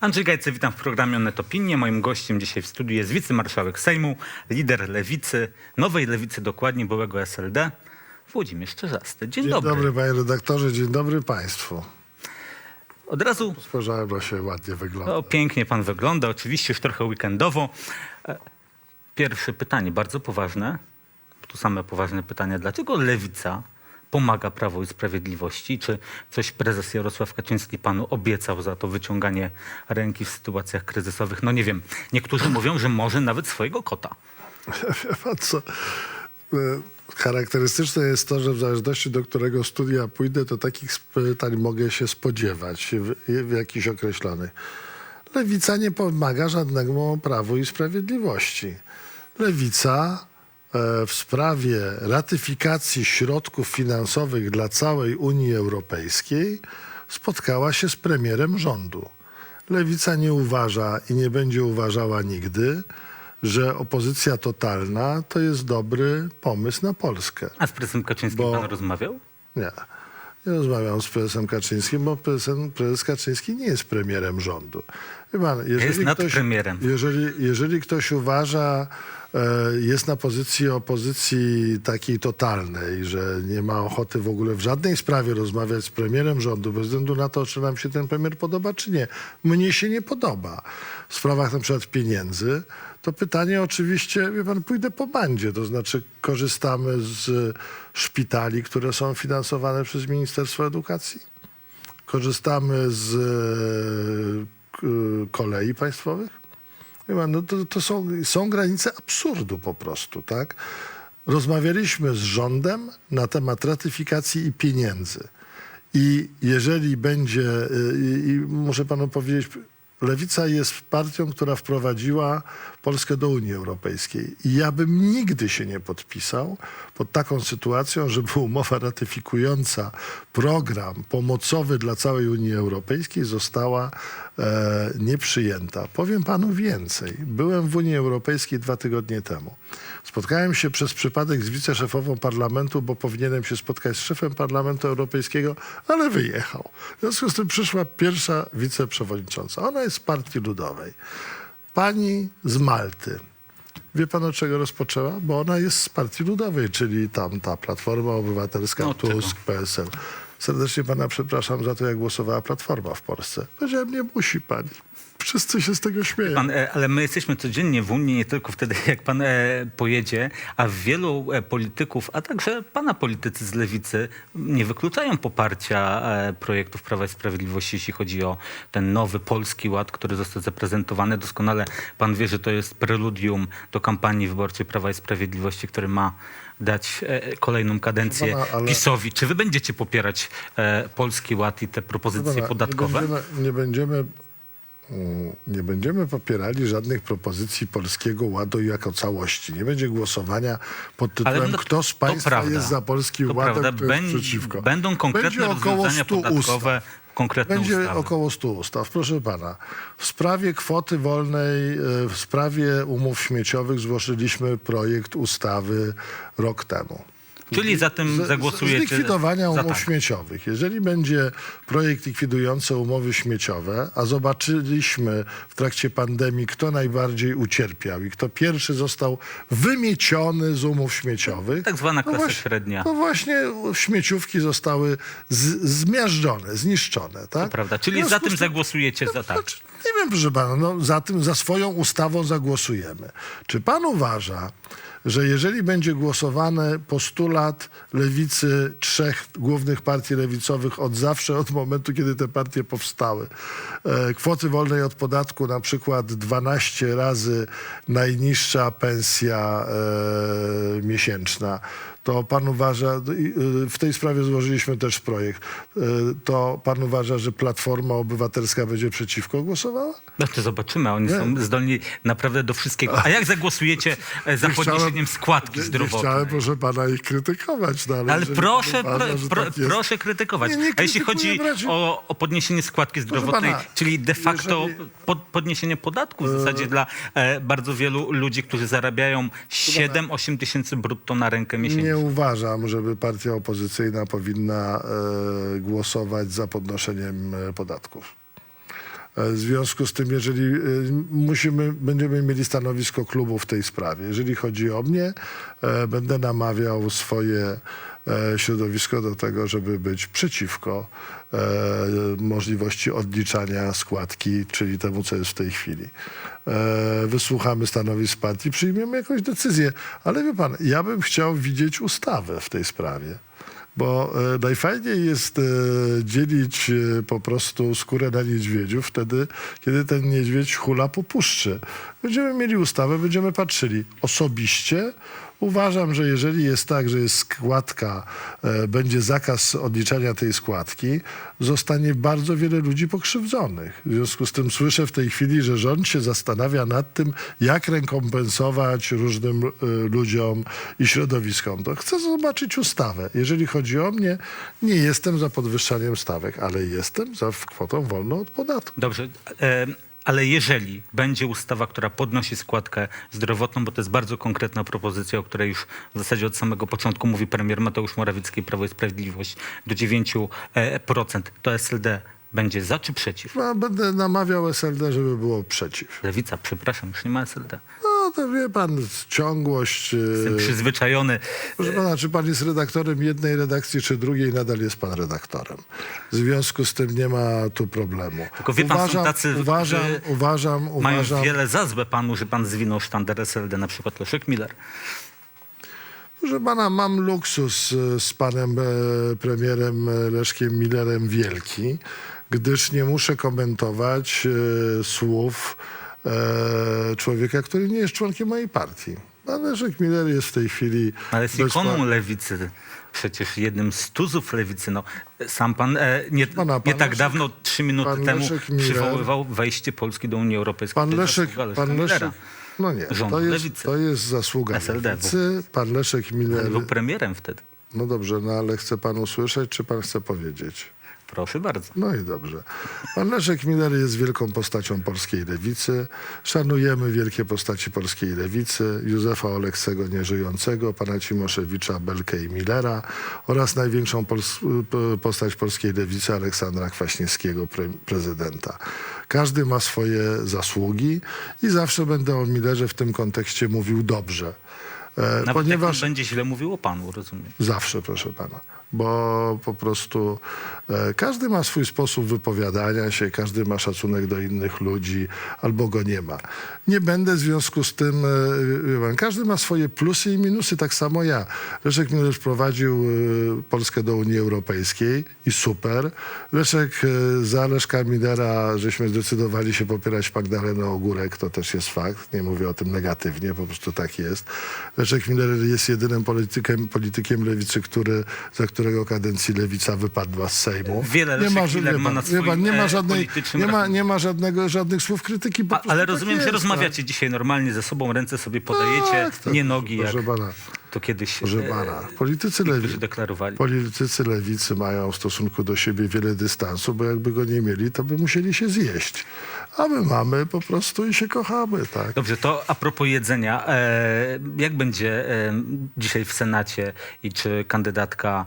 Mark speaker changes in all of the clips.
Speaker 1: Andrzej Gajce, witam w programie Onet Opinie. Moim gościem dzisiaj w studiu jest wicemarszałek Sejmu, lider lewicy, nowej lewicy dokładnie, byłego SLD, Włodzimierz Czerzasty. Dzień,
Speaker 2: Dzień
Speaker 1: dobry.
Speaker 2: dobry. panie redaktorze, dzień dobry państwu.
Speaker 1: Od razu
Speaker 2: Spojrzałem, że się ładnie wygląda.
Speaker 1: no, pięknie pan wygląda, oczywiście już trochę weekendowo. E, Pierwsze pytanie, bardzo poważne. Tu same poważne pytania. Dlaczego lewica pomaga Prawu i Sprawiedliwości? Czy coś prezes Jarosław Kaczyński panu obiecał za to wyciąganie ręki w sytuacjach kryzysowych? No nie wiem. Niektórzy mówią, że może nawet swojego kota.
Speaker 2: Wie pan co? e, Charakterystyczne jest to, że w zależności do którego studia pójdę, to takich pytań mogę się spodziewać w, w jakichś określonych. Lewica nie pomaga żadnemu Prawu i Sprawiedliwości. Lewica w sprawie ratyfikacji środków finansowych dla całej Unii Europejskiej spotkała się z premierem rządu. Lewica nie uważa i nie będzie uważała nigdy, że opozycja totalna to jest dobry pomysł na Polskę.
Speaker 1: A z prezesem Kaczyńskim
Speaker 2: Bo-
Speaker 1: pan rozmawiał?
Speaker 2: Nie. Nie rozmawiam z prezesem Kaczyńskim, bo prezes, prezes Kaczyński nie jest premierem rządu. Wie pan, jeżeli
Speaker 1: Jest nad
Speaker 2: ktoś,
Speaker 1: premierem.
Speaker 2: Jeżeli, jeżeli ktoś uważa, e, jest na pozycji opozycji takiej totalnej, że nie ma ochoty w ogóle w żadnej sprawie rozmawiać z premierem rządu, bez względu na to, czy nam się ten premier podoba, czy nie. Mnie się nie podoba. W sprawach na przykład pieniędzy, to pytanie oczywiście, wie pan, pójdę po bandzie, to znaczy korzystamy z szpitali, które są finansowane przez Ministerstwo Edukacji. Korzystamy z e, kolei państwowych. Pan, No to, to są, są granice absurdu po prostu, tak? Rozmawialiśmy z rządem na temat ratyfikacji i pieniędzy. I jeżeli będzie, y, i, i muszę panu powiedzieć, Lewica jest partią, która wprowadziła Polskę do Unii Europejskiej. I ja bym nigdy się nie podpisał pod taką sytuacją, żeby umowa ratyfikująca program pomocowy dla całej Unii Europejskiej została e, nieprzyjęta. Powiem panu więcej. Byłem w Unii Europejskiej dwa tygodnie temu. Spotkałem się przez przypadek z wiceszefową parlamentu, bo powinienem się spotkać z szefem parlamentu europejskiego, ale wyjechał. W związku z tym przyszła pierwsza wiceprzewodnicząca. Ona jest z partii ludowej. Pani z Malty. Wie pan od czego rozpoczęła? Bo ona jest z partii ludowej, czyli tam ta Platforma Obywatelska,
Speaker 1: No?
Speaker 2: Tusk, PSL. Serdecznie pana przepraszam za to, jak głosowała Platforma w Polsce. Powiedziałem, nie musi pani. Wszyscy się z tego śmieją.
Speaker 1: Pan, e, ale my jesteśmy codziennie w Unii, nie tylko wtedy, jak pan e, pojedzie, a wielu e, polityków, a także pana politycy z lewicy nie wykluczają poparcia projektów Prawa i Sprawiedliwości, jeśli chodzi o ten nowy polski ład, który został zaprezentowany. Doskonale pan wie, że to jest preludium do kampanii wyborczej Prawa i Sprawiedliwości, który ma dać kolejną kadencję
Speaker 2: pana, ale-
Speaker 1: PiSowi. Czy wy będziecie popierać polski ład i te propozycje
Speaker 2: Dobra,
Speaker 1: podatkowe?
Speaker 2: Nie będziemy, nie będziemy, nie będziemy popierali żadnych propozycji Polskiego Ładu jako całości. Nie będzie głosowania pod tytułem
Speaker 1: no,
Speaker 2: kto z państwa
Speaker 1: prawda.
Speaker 2: jest za Polskim Ładem,
Speaker 1: prawda.
Speaker 2: kto jest przeciwko.
Speaker 1: Będą konkretne
Speaker 2: Będzie około
Speaker 1: rozwiązania
Speaker 2: 100
Speaker 1: podatkowe,
Speaker 2: ustaw.
Speaker 1: konkretne
Speaker 2: Będzie
Speaker 1: ustawy.
Speaker 2: około 100 ustaw. Proszę pana, w sprawie kwoty wolnej, e, w sprawie umów śmieciowych złożyliśmy projekt ustawy rok temu.
Speaker 1: Czyli za tym zagłosujecie?
Speaker 2: Z likwidowania
Speaker 1: za
Speaker 2: umów
Speaker 1: tak.
Speaker 2: śmieciowych. Jeżeli będzie projekt likwidujący umowy śmieciowe, a zobaczyliśmy w trakcie pandemii, kto najbardziej ucierpiał i kto pierwszy został wymieciony z umów śmieciowych.
Speaker 1: Tak zwana klasa
Speaker 2: właśnie-
Speaker 1: średnia.
Speaker 2: No właśnie śmieciówki zostały z, zmiażdżone, zniszczone. Tak?
Speaker 1: To prawda. Czyli za tym zagłosujecie za tak.
Speaker 2: znaczy, nie wiem, proszę pana, no, za tym, za swoją ustawą zagłosujemy. Czy pan uważa, że jeżeli będzie głosowany postulat lewicy trzech głównych partii lewicowych od zawsze, od momentu, kiedy te partie powstały, e, kwoty wolnej od podatku, na przykład 12 razy najniższa pensja e, miesięczna, to pan uważa, i, y, w tej sprawie złożyliśmy też projekt, y, to pan uważa, że Platforma Obywatelska będzie przeciwko głosowała?
Speaker 1: No to zobaczymy. Oni
Speaker 2: Nie.
Speaker 1: są zdolni naprawdę do wszystkiego. A jak zagłosujecie e, za
Speaker 2: Nie
Speaker 1: podniesieniem składki
Speaker 2: nie, nie
Speaker 1: zdrowotnej?
Speaker 2: chciałem, proszę pana, ich krytykować. No, ale
Speaker 1: proszę, pro,
Speaker 2: tak
Speaker 1: proszę krytykować.
Speaker 2: Nie, nie
Speaker 1: A jeśli chodzi o, o podniesienie składki zdrowotnej,
Speaker 2: pana,
Speaker 1: czyli de facto
Speaker 2: jeżeli-
Speaker 1: pod, podniesienie podatku w zasadzie dla e, bardzo wielu ludzi, którzy zarabiają 7-8 tysięcy brutto na rękę miesięcznie.
Speaker 2: Nie uważam, żeby partia opozycyjna powinna e, głosować za podnoszeniem e, podatków. E, W związku z tym, jeżeli e, musimy, będziemy mieli stanowisko klubu w tej sprawie. Jeżeli chodzi o mnie, e, będę namawiał swoje środowisko do tego, żeby być przeciwko możliwości odliczania składki, czyli temu, co jest w tej chwili. Wysłuchamy stanowisk partii, przyjmiemy jakąś decyzję. Ale wie pan, ja bym chciał widzieć ustawę w tej sprawie. Bo e, najfajniej jest e, dzielić e, po prostu skórę na niedźwiedziu wtedy, kiedy ten niedźwiedź hula po puszczy. Będziemy mieli ustawę, będziemy patrzyli. Osobiście uważam, że jeżeli jest tak, że jest składka, e, będzie zakaz odliczania tej składki, zostanie bardzo wiele ludzi pokrzywdzonych. W związku z tym słyszę w tej chwili, że rząd się zastanawia nad tym, jak rekompensować różnym e, ludziom i środowiskom. To chcę zobaczyć ustawę. Jeżeli chodzi o mnie, nie jestem za podwyższaniem stawek, ale jestem za kwotą wolną od podatku.
Speaker 1: Dobrze, e, ale jeżeli będzie ustawa, która podnosi składkę zdrowotną, bo to jest bardzo konkretna propozycja, o której już w zasadzie od samego początku mówi premier Mateusz Morawiecki, Prawo i Sprawiedliwość, do 9%, e, to SLD będzie za czy przeciw?
Speaker 2: No, będę namawiał SLD, żeby było przeciw.
Speaker 1: Lewica, przepraszam, już nie ma SLD.
Speaker 2: No to wie pan, ciągłość. e,
Speaker 1: Jestem przyzwyczajony.
Speaker 2: Proszę pana, czy pan jest redaktorem jednej redakcji, czy drugiej, nadal jest pan redaktorem. W związku z tym nie ma tu problemu.
Speaker 1: Tylko wie pan, są
Speaker 2: uważam,
Speaker 1: tacy,
Speaker 2: uważam, uważam,
Speaker 1: Mają
Speaker 2: uważam,
Speaker 1: wiele za złe panu, że pan zwinął sztandar SLD, na przykład Leszek Miller.
Speaker 2: Proszę pana, mam luksus e, z panem e, premierem Leszkiem Millerem wielki, gdyż nie muszę komentować słów e, człowieka, który nie jest członkiem mojej partii. Pan Leszek Miller jest w tej chwili...
Speaker 1: Ale jest ikoną lewicy. Przecież jednym z tuzów lewicy. No, sam pan e, nie,
Speaker 2: Pana,
Speaker 1: nie
Speaker 2: pan
Speaker 1: tak
Speaker 2: Leszek-
Speaker 1: dawno, trzy minuty
Speaker 2: pan
Speaker 1: temu,
Speaker 2: Leszek Miller-
Speaker 1: przywoływał wejście Polski do Unii Europejskiej.
Speaker 2: Pan Leszek,
Speaker 1: zasługa Leszka
Speaker 2: pan
Speaker 1: Millera.
Speaker 2: Leszek, no nie,
Speaker 1: Rządu
Speaker 2: to jest,
Speaker 1: lewicy.
Speaker 2: to jest zasługa
Speaker 1: SLD.
Speaker 2: lewicy. Pan Leszek Miller,
Speaker 1: Był premierem wtedy.
Speaker 2: no dobrze, no ale chce pan usłyszeć, czy pan chce powiedzieć?
Speaker 1: Proszę bardzo.
Speaker 2: No i dobrze. Pan Leszek Miller jest wielką postacią polskiej lewicy. Szanujemy wielkie postaci polskiej lewicy. Józefa Oleksego nieżyjącego, pana Cimoszewicza, Belkę i Millera oraz największą pols- postać polskiej lewicy Aleksandra Kwaśniewskiego, pre- prezydenta. Każdy ma swoje zasługi i zawsze będę o Millerze w tym kontekście mówił dobrze. E,
Speaker 1: Nawet
Speaker 2: ponieważ...
Speaker 1: będzie źle mówił o panu, rozumiem.
Speaker 2: Zawsze, proszę pana. Bo po prostu e, każdy ma swój sposób wypowiadania się, każdy ma szacunek do innych ludzi, albo go nie ma. Nie będę w związku z tym, e, każdy ma swoje plusy i minusy, tak samo ja. Leszek Miller wprowadził e, Polskę do Unii Europejskiej i super. Leszek e, za Leszka Millera, żeśmy zdecydowali się popierać Magdalenę Ogórek, to też jest fakt. Nie mówię o tym negatywnie, po prostu tak jest. Leszek Miller jest jedynym politykiem, politykiem lewicy, który, za którego kadencji lewica wypadła z Sejmu.
Speaker 1: Wiele
Speaker 2: że- wie
Speaker 1: ma
Speaker 2: pan,
Speaker 1: na swoim,
Speaker 2: nie ma
Speaker 1: e,
Speaker 2: żadnej,
Speaker 1: politycznym
Speaker 2: nie ma, nie ma żadnego, żadnych słów krytyki.
Speaker 1: A, ale
Speaker 2: tak
Speaker 1: rozumiem,
Speaker 2: jest,
Speaker 1: że
Speaker 2: tak.
Speaker 1: rozmawiacie dzisiaj normalnie ze sobą, ręce sobie podajecie,
Speaker 2: Tak, tak,
Speaker 1: nie nogi, jak
Speaker 2: pana,
Speaker 1: to kiedyś
Speaker 2: proszę
Speaker 1: e.
Speaker 2: Politycy, lewi,
Speaker 1: deklarowali.
Speaker 2: politycy lewicy mają w stosunku do siebie wiele dystansu, bo jakby go nie mieli, to by musieli się zjeść. A my mamy po prostu i się kochamy, tak.
Speaker 1: Dobrze, to a propos jedzenia, e, jak będzie e, dzisiaj w Senacie i czy kandydatka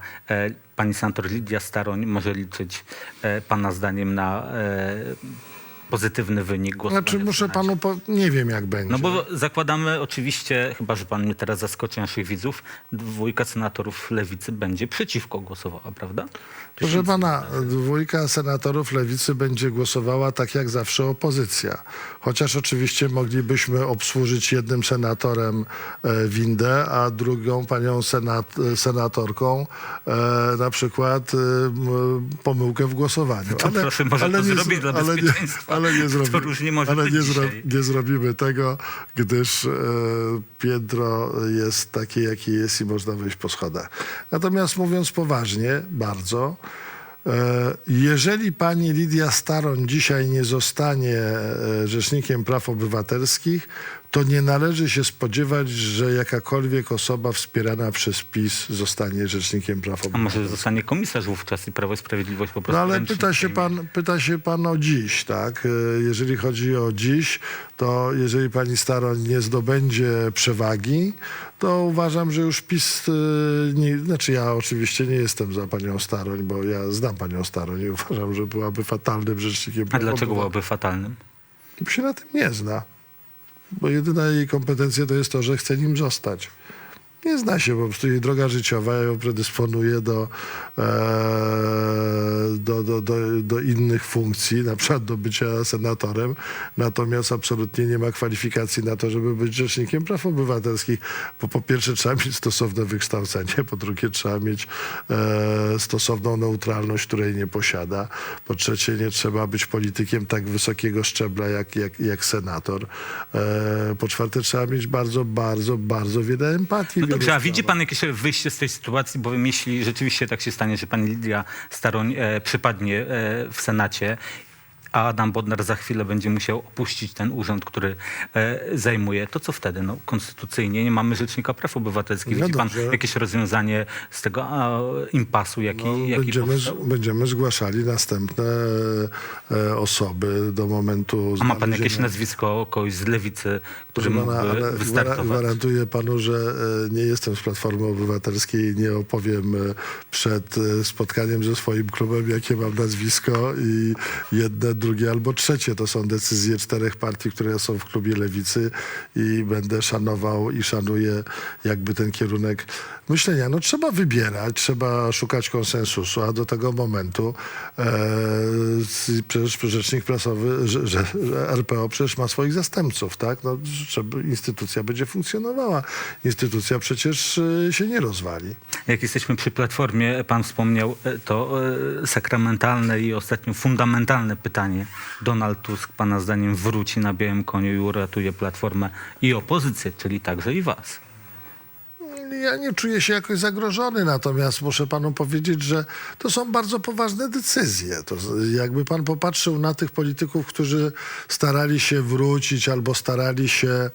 Speaker 1: pani senator Lidia Staroń może liczyć pana zdaniem na pozytywny wynik głosowania
Speaker 2: Znaczy muszę panu, po... nie wiem jak będzie.
Speaker 1: No bo zakładamy oczywiście, chyba że pan mnie teraz zaskoczy naszych widzów, dwójka senatorów lewicy będzie przeciwko głosowała, prawda?
Speaker 2: Proszę pana, dwójka senatorów lewicy będzie głosowała tak jak zawsze opozycja. Chociaż oczywiście moglibyśmy obsłużyć jednym senatorem e, windę, a drugą panią senat, e, senatorką e, na przykład pomyłkę w głosowaniu.
Speaker 1: To proszę, może to
Speaker 2: nie
Speaker 1: zrobić dla
Speaker 2: ale
Speaker 1: bezpieczeństwa.
Speaker 2: ale nie,
Speaker 1: To
Speaker 2: zrobi, ale nie, zro, nie zrobimy tego, gdyż e, piętro jest takie, jakie jest i można wyjść po schodach. Natomiast mówiąc poważnie, bardzo, e, jeżeli pani Lidia Staroń dzisiaj nie zostanie e, Rzecznikiem Praw Obywatelskich, to nie należy się spodziewać, że jakakolwiek osoba wspierana przez PiS zostanie rzecznikiem praw
Speaker 1: A
Speaker 2: obywatelskich.
Speaker 1: może zostanie komisarz wówczas i Prawo i Sprawiedliwość po prostu
Speaker 2: No ale pyta się, pan, pyta się pan o dziś, tak? E, Jeżeli chodzi o dziś, to jeżeli pani Staroń nie zdobędzie przewagi, to uważam, że już PiS, e, nie, znaczy ja oczywiście nie jestem za panią Staroń, bo ja znam panią Staroń i uważam, że byłaby fatalnym rzecznikiem
Speaker 1: A
Speaker 2: praw
Speaker 1: dlaczego
Speaker 2: obywatelskich.
Speaker 1: byłoby fatalnym?
Speaker 2: Bo się na tym nie zna. Bo jedyna jej kompetencja to jest to, że chce nim zostać. Nie zna się, po prostu jej droga życiowa. Ją predysponuje do, e, do, do, do, do innych funkcji, na przykład do bycia senatorem, natomiast absolutnie nie ma kwalifikacji na to, żeby być rzecznikiem praw obywatelskich, bo po pierwsze trzeba mieć stosowne wykształcenie, po drugie trzeba mieć e, stosowną neutralność, której nie posiada, po trzecie nie trzeba być politykiem tak wysokiego szczebla jak, jak, jak senator, e, po czwarte trzeba mieć bardzo, bardzo, bardzo wiele empatii.
Speaker 1: No dobrze, a widzi pan jakieś wyjście z tej sytuacji, bowiem jeśli rzeczywiście tak się stanie, że pani Lidia Staroń e, przypadnie e, w Senacie, a Adam Bodnar za chwilę będzie musiał opuścić ten urząd, który e, zajmuje, to co wtedy? No, konstytucyjnie nie mamy Rzecznika Praw Obywatelskich.
Speaker 2: No
Speaker 1: Widzi pan
Speaker 2: dobrze.
Speaker 1: jakieś rozwiązanie z tego a, impasu, jaki,
Speaker 2: No,
Speaker 1: jaki
Speaker 2: będziemy,
Speaker 1: powstał?
Speaker 2: będziemy zgłaszali następne e, osoby do momentu
Speaker 1: A ma pan jakieś nazwisko kogoś z lewicy, który
Speaker 2: pana,
Speaker 1: mógłby
Speaker 2: ale
Speaker 1: wystartować?
Speaker 2: gwarantuję panu, że e, nie jestem z Platformy Obywatelskiej i nie opowiem e, przed spotkaniem ze swoim klubem, jakie mam nazwisko i jedne, drugie albo trzecie. To są decyzje czterech partii, które są w klubie Lewicy i będę szanował i szanuję jakby ten kierunek myślenia. No trzeba wybierać, trzeba szukać konsensusu, a do tego momentu e, przecież rzecznik prasowy, że, że RPO przecież ma swoich zastępców, tak? No, żeby instytucja będzie funkcjonowała. Instytucja przecież e, się nie rozwali.
Speaker 1: Jak jesteśmy przy Platformie, pan wspomniał e, to e, sakramentalne i ostatnio fundamentalne pytanie. Donald Tusk, pana zdaniem, wróci na białym koniu i uratuje Platformę i opozycję, czyli także i was.
Speaker 2: Ja nie czuję się jakoś zagrożony, natomiast muszę panu powiedzieć, że to są bardzo poważne decyzje. To jakby pan popatrzył na tych polityków, którzy starali się wrócić albo starali się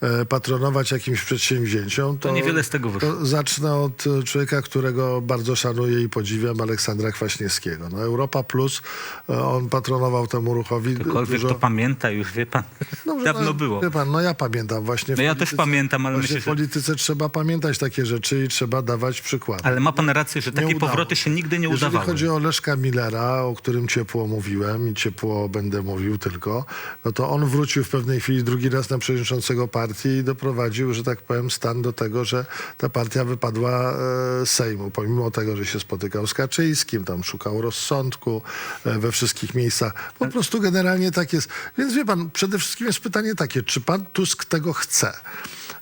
Speaker 2: e, patronować jakimś przedsięwzięciom, to,
Speaker 1: To niewiele z tego wyszło.
Speaker 2: To zacznę od e, człowieka, którego bardzo szanuję i podziwiam, Aleksandra Kwaśniewskiego. No, Europa Plus, e, on patronował temu ruchowi
Speaker 1: Ktokolwiek
Speaker 2: dużo...
Speaker 1: to pamięta, już wie pan,
Speaker 2: Dobrze,
Speaker 1: dawno
Speaker 2: no,
Speaker 1: było.
Speaker 2: Wie pan, no ja pamiętam właśnie. w
Speaker 1: No ja też
Speaker 2: polityce-
Speaker 1: pamiętam, ale myślę,
Speaker 2: w
Speaker 1: że-
Speaker 2: polityce trzeba pamiętać takie rzeczy i trzeba dawać przykłady.
Speaker 1: Ale ma pan rację, że takie powroty się nigdy nie
Speaker 2: Jeżeli
Speaker 1: udawały.
Speaker 2: chodzi o Leszka Millera, o którym ciepło mówiłem i ciepło będę mówił tylko, no to on wrócił w pewnej chwili drugi raz na przewodniczącego partii i doprowadził, że tak powiem, stan do tego, że ta partia wypadła e, z Sejmu, pomimo tego, że się spotykał z Kaczyńskim, tam szukał rozsądku e, we wszystkich miejscach. Po prostu generalnie tak jest. Więc wie pan, przede wszystkim jest pytanie takie, czy pan Tusk tego chce?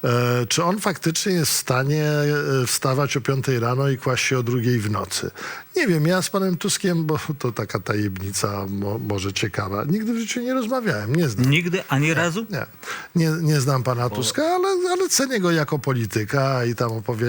Speaker 2: E, czy on faktycznie jest w stanie e, wstawać o 5 rano i kłaść się o drugiej w nocy? Nie wiem, ja z panem Tuskiem, bo to taka tajemnica mo, może ciekawa, nigdy w życiu nie rozmawiałem, nie znam.
Speaker 1: Nigdy, ani razu?
Speaker 2: Nie, nie, nie znam pana Tuska, ale, ale cenię go jako polityka i tam opowie.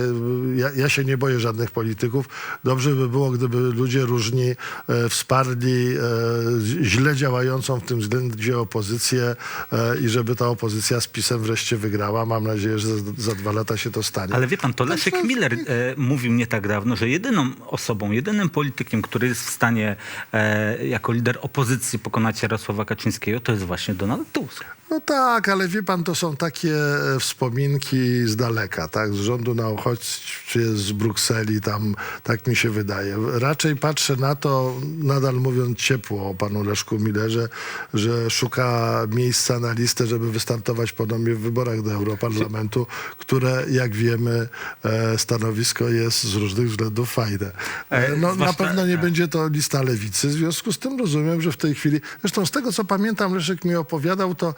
Speaker 2: Ja, ja się nie boję żadnych polityków. Dobrze by było, gdyby ludzie różni e, wsparli e, źle działającą w tym względzie opozycję e, i żeby ta opozycja z PiSem wreszcie wygrała. Mam nadzieję, że za, za dwa lata się to stanie.
Speaker 1: Ale wie pan, to Leszek Miller e, mówił nie tak dawno, że jedyną osobą, jedynym politykiem, który jest w stanie e, jako lider opozycji pokonać Jarosława Kaczyńskiego, to jest właśnie Donald Tusk.
Speaker 2: No tak, ale wie pan, to są takie e, wspominki z daleka, tak? Z rządu na uchodźstwie z Brukseli, tam tak mi się wydaje. Raczej patrzę na to, nadal mówiąc ciepło o panu Leszku Millerze, że szuka miejsca na listę, żeby wystartować ponownie w wyborach do Europarlamentu, które, jak wiemy, e, stanowisko jest z różnych względów fajne. E, No, na pewno nie będzie to lista lewicy, w związku z tym rozumiem, że w tej chwili, zresztą z tego co pamiętam, Leszek mi opowiadał, to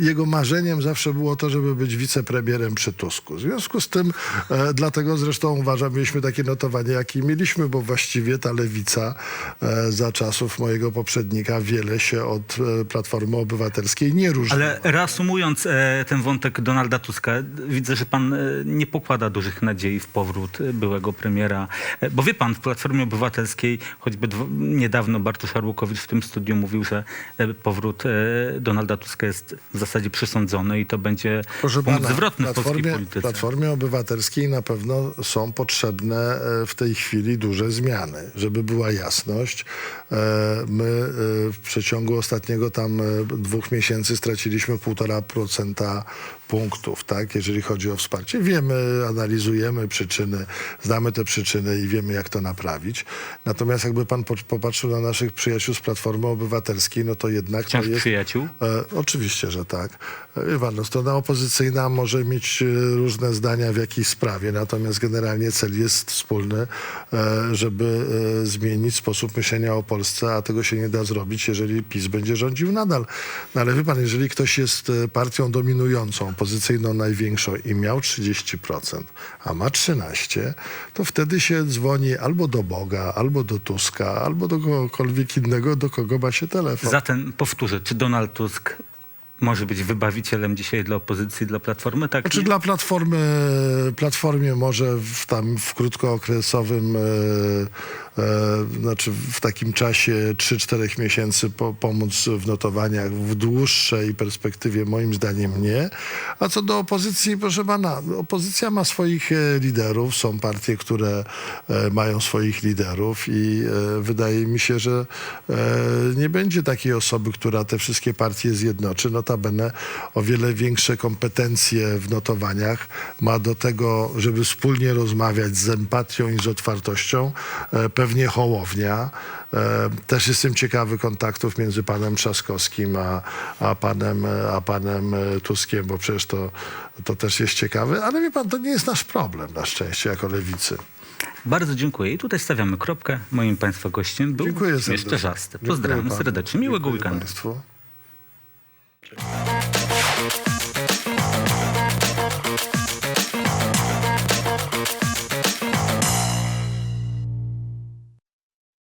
Speaker 2: jego marzeniem zawsze było to, żeby być wicepremierem przy Tusku. W związku z tym, e, dlatego zresztą uważam, mieliśmy takie notowanie, jakie mieliśmy, bo właściwie ta lewica e, za czasów mojego poprzednika wiele się od e, Platformy Obywatelskiej nie różni.
Speaker 1: Ale reasumując e, ten wątek Donalda Tuska, widzę, że pan e, nie pokłada dużych nadziei w powrót e, byłego premiera. E, bo wie pan, w Platformie Obywatelskiej, choćby niedawno Bartosz Arłukowicz w tym studiu mówił, że e, powrót e, Donalda Tuska jest jest w zasadzie przesądzone i to będzie
Speaker 2: Proszę
Speaker 1: punkt
Speaker 2: pana,
Speaker 1: zwrotny w polskiej polityce.
Speaker 2: Platformie Obywatelskiej na pewno są potrzebne e, w tej chwili duże zmiany. Żeby była jasność, e, my e, w przeciągu ostatniego tam dwóch miesięcy straciliśmy 1,5% punktów, tak, jeżeli chodzi o wsparcie. Wiemy, analizujemy przyczyny, znamy te przyczyny i wiemy, jak to naprawić. Natomiast jakby pan po- popatrzył na naszych przyjaciół z Platformy Obywatelskiej, no to jednak
Speaker 1: Wciąż
Speaker 2: to jest...
Speaker 1: przyjaciół?
Speaker 2: E, oczywiście, że tak. E, Wie pan, no, strona opozycyjna może mieć e, różne zdania w jakiejś sprawie, natomiast generalnie cel jest wspólny, e, żeby e, zmienić sposób myślenia o Polsce, a tego się nie da zrobić, jeżeli PiS będzie rządził nadal. No ale wie pan, jeżeli ktoś jest e, partią dominującą, opozycyjną największą i miał 30%, a ma 13%, to wtedy się dzwoni albo do Boga, albo do Tuska, albo do kogokolwiek innego, do kogo ma się telefon.
Speaker 1: Zatem powtórzę, czy Donald Tusk może być wybawicielem dzisiaj dla opozycji, dla Platformy? Tak?
Speaker 2: Znaczy
Speaker 1: nie?
Speaker 2: dla Platformy, Platformie może w, tam w krótkookresowym, e, znaczy w takim czasie 3-4 miesięcy po, pomóc w notowaniach, w dłuższej perspektywie moim zdaniem nie. A co do opozycji, proszę pana, opozycja ma swoich e, liderów, są partie, które e, mają swoich liderów i e, wydaje mi się, że e, nie będzie takiej osoby, która te wszystkie partie zjednoczy. Notabene o wiele większe kompetencje w notowaniach ma do tego, żeby wspólnie rozmawiać z empatią i z otwartością, e, pewnie Hołownia. E, Też jestem ciekawy kontaktów między panem Trzaskowskim a, a, panem, a panem e, Tuskiem, bo przecież to, to też jest ciekawe, ale wie pan, to nie jest nasz problem na szczęście jako lewicy.
Speaker 1: Bardzo dziękuję. I tutaj stawiamy kropkę. Moim Państwa gościem był
Speaker 2: Dziękuję
Speaker 1: Śmiesz
Speaker 2: serdecznie.
Speaker 1: Czerzasty.
Speaker 2: Dziękuję
Speaker 1: Pozdrawiamy serdecznie. Miłego
Speaker 2: Dziękuję
Speaker 1: weekendu.
Speaker 2: Państwu.